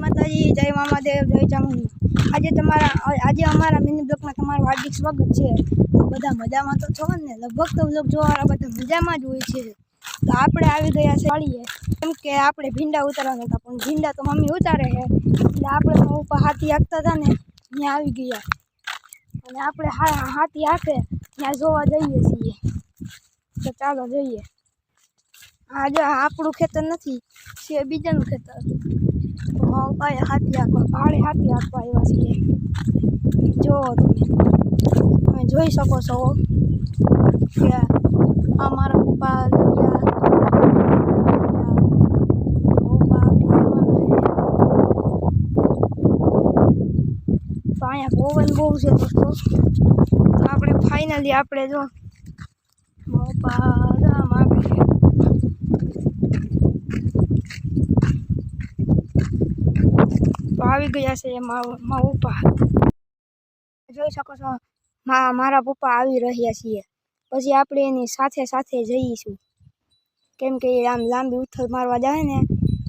માતાજી, જય મામાદેવ જય ચામુંડ. આજે તમારા, આજે અમારા મિની બ્લોકમાં તમારું હાર્દિક સ્વાગત છે. બધા મજામાં તો છો ને? લગભગ તો બ્લોક જોવાવાળા બધા મજામાં જ હોય છે. તો આપણે આવી ગયા છે વાળીએ. કેમ કે આપણે ભીંડા ઉતારવાના હતા, પણ ભીંડા તો મમ્મી ઉતારે છે. એટલે આપણે ઉપર હાથી હાંકતા હતા ને, ત્યાં આવી ગયા. અને આપણે હાથી હાંકે, ત્યાં જોવા જઈએ છીએ. તો ચાલો જઈએ. આજે આપણું ખેતર નથી, છે બીજાનું ખેતર. પપ્પાએ હાથી હાંકવા ભાડે હાથી હાંકવા આવ્યા છીએ. જો તમે જોઈ શકો છો કે આ મારા પપ્પા અહીંયા પવન બહુ છે દોસ્તો. આપણે ફાઇનલી આપણે જો મારા પપ્પા આમ આવે ગયા છે મારા પપ્પા. જોઈ શકો છો મારા પપ્પા આવી રહ્યા છીએ. પછી આપણે એની સાથે સાથે જઈશું. કેમ કે આમ લાંબી ઉથલ મારવા જાય ને,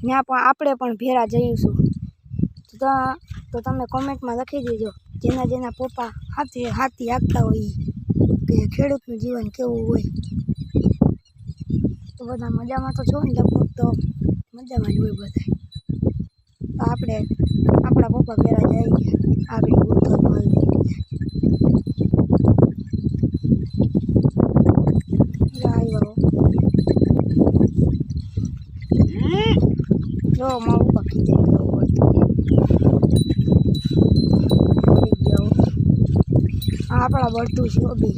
ત્યાં પણ આપણે પણ ભેરા જઈશું. તો તમે કોમેન્ટમાં લખી દેજો, જેના જેના પપ્પા હાથી હાથી હાંકતા હોય. કે ખેડૂતનું જીવન કેવું હોય. તો બધા મજામાં તો છો ને લગભગ તો? મજામાં જ હોય બધા આપણે આપણા પપ્પા પહેલાં જઈએ આગળ ઉત્તર માલ જો, મારા ખીચે ગયો. આપણા બળતું છે બી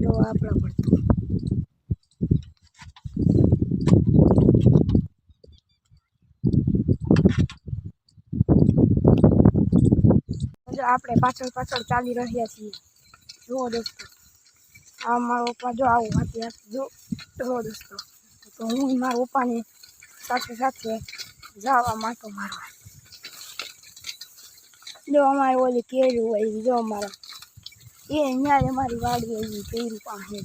જો આપણા બળતું આપણે પાછળ પાછળ ચાલી રહ્યા છીએ. જુઓ દોસ્તો. આ મારો પપ્પા જો આવું હાથી હાથી જો. જુઓ દોસ્તો. તો હું મારા પપ્પાની સાથે સાથે જવા માટો મારવા. જો અમારે ઓલી કેળું હોય જો અમારા. એ અહીંયા અમારી વાડી એવી કેરી પાસે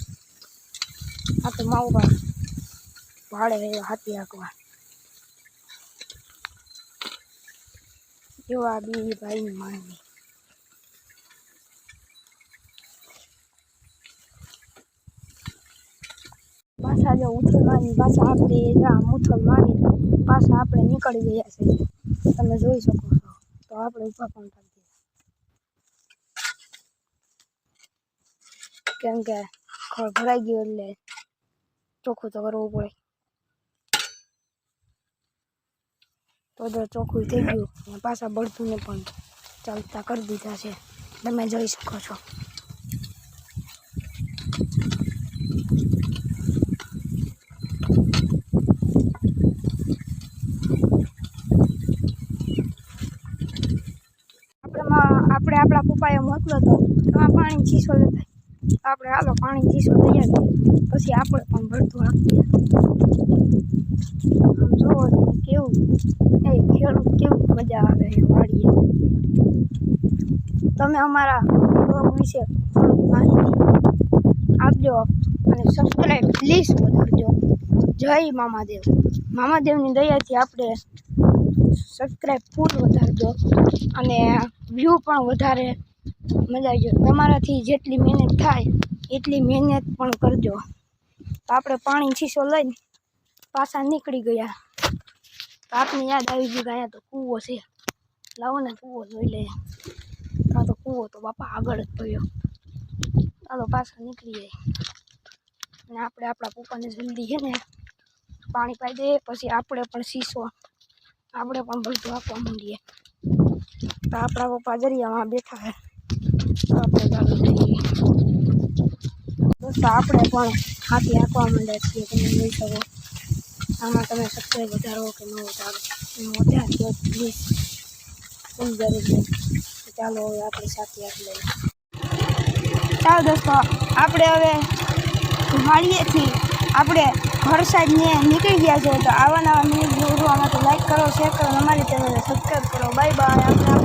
આ તો માવું પાસે ભાડે હાથી હાંકવા. જો આ બી ભાઈની માની. પાછા જો ઉથલ પાછા આપણે આમ ઉથલ મારી પાછા આપણે નીકળી ગયા છે. તમે જોઈ શકો છો. તો આપણે ઊભા પણ કરી દીધા કેમ કે ખળ ભરાઈ ગયો એટલે ચોખ્ખું તો કરવું પડે. તો જો ચોખ્ખું થઈ ગયું. અને પાછા બળતુંને પણ ચાલતા કરી દીધા છે. તમે જોઈ શકો છો આપણે માં- આપણે આપણા પપ્પાએ તો તમે પાણી ચીસો લેતા આપણે હાલો પાણી ચીસો લઈ આવીએ પછી આપણે પણ ભરતું આપીએ. જોવો કેવું, એ ખેડૂત કેવું મજા આવે એ વાડીએ. તમે અમારા બ્લોગ વિશે થોડીક માહિતી આપજો અને સબસ્ક્રાઈબ પ્લીઝ વધારજો. જય મામાદેવ. મામાદેવની દયાથી આપણે સબસ્ક્રાઈબ ફૂલ વધારજો અને વ્યૂ પણ વધારે મજા આવજો તમારાથી જેટલી મહેનત થાય, એટલી મહેનત પણ કરજો. તો આપણે પાણી છીસો લઈને પાછા નીકળી ગયા. તો આપને યાદ આવી ગયું અહીંયા તો કૂવો છે. લાવો ને કૂવો જોઈ લે આ તો કૂવો તો બાપા આગળ જ પડ્યો. તો પાછા નીકળી જાય અને આપણે આપણા પપ્પાને જલ્દી છે ને પાણી પાઈ દઈએ પછી આપણે પણ શીશો આપણે પણ બધું આપવા માંડીએ. તો આપણા પપ્પા દરિયામાં બેઠા છે. દોસ્તો આપણે પણ હાથી આપવા માંડ્યા છીએ તમે જોઈ શકો આમાં તમે સબસ્ક્રાઈબ વધારો કે ન વધારો વધારજો પ્લીઝ દો તો ચાલો હવે આપણે સાથે આપી લઈએ ચાલો દોસ્તો આપણે હવે વાળીએથી આપણે ઘર સાઈડને નીકળી ગયા છે તો આવા નવા મિનિટ જોવા માટે લાઈક કરો, શેર કરો, અમારી ચેનલને સબસ્ક્રાઈબ કરો. બાય બાય આપણે